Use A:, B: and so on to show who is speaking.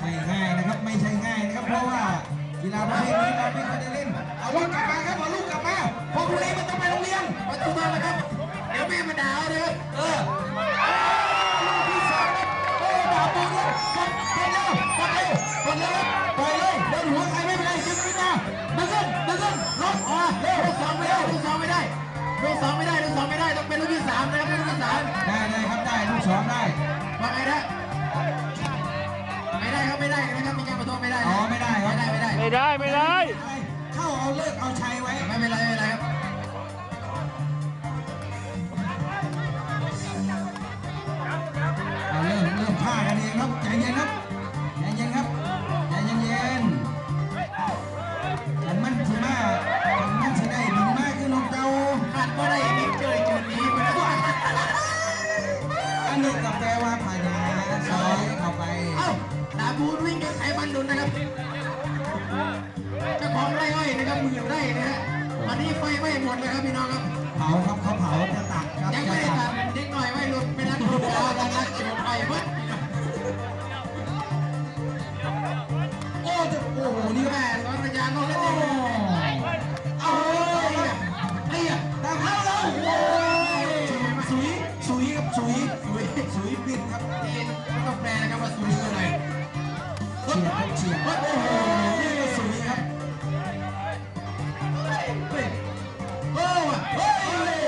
A: ไม่ง่ายนะครับไม่ใช่ง่ายนะครับเพราะว่ากีฬาประเภทนี้เราไม่เคยได้เล่นเอาลูกกลับมาครับเอาลูกกลับมาเพราะพรุ่นมันต้องไปโรงเรียน
B: ประตูมาแล้วครับเดี๋ยวแม่มาด่าเอาเลย
A: เออลูกที่สองครับโอ้ดาบปูด้วยกดเร็วกดเร็วกดเร็วครับปล่อยเลยโดนหัวใครไม่เป็นไรดึงขึ้นมาดึงขึ้นดึงขึ้นลดออกเร็ว
B: ลูกสองไม่ได้ลูกสองไม่ได้ลูกสองไม่ได้ลูกสองไม่ได้ต้องเป็นลูกที่สามนะครับลูกที่สาม
A: ได้ได้ครับได้ลูกสองได้
B: ไม่ได้ไม่ได้ไม่ได้
A: ไม่ได้ เข้าเอาเลิกเอาชัยไว้
B: ไม่เป็นไรไม่เป็นไรครับ
A: เอาเริ่มเริ่มฆ่ากันเองครับใจเย็นครับใจเย็นครับใจเย็นเย็นฉันมันสิมาฉันมันสิได้บินมากขึ้นของเก่า
B: ขาดก็ได้อีกเจอจุดนี้ไปแล้ว
A: อันนี้กับแปลว่าพญาซอยเข้าไป
B: เอ้าดาบูนวิ่งกับไอ้บันดุนนะครับ ไม้หมดเลยครับพี่น้องครับ
A: เผาครับเขาเผาจะตัดครับ
B: ยังไม่ได้
A: ตั
B: ตั
A: ด
B: เด็กหน่อยไม่หลุดไม่นักหลุดแล้วกันนักจุดไฟเพิ่ม
A: โอ้จะโอ้โหนี่แม่
B: ร้อนระยานลงแล้ว
A: อ้
B: นี่
A: เอาเลยไอ้อะตามเข้าแล้วโอ้ยสุยสุยครับสุยสุยสุยปิดครับ
B: ทีนไม่ต้องแปลนะครับว่าสุริยอะไร
A: เฉียดครับเฉียด
B: โอ้โห Amen.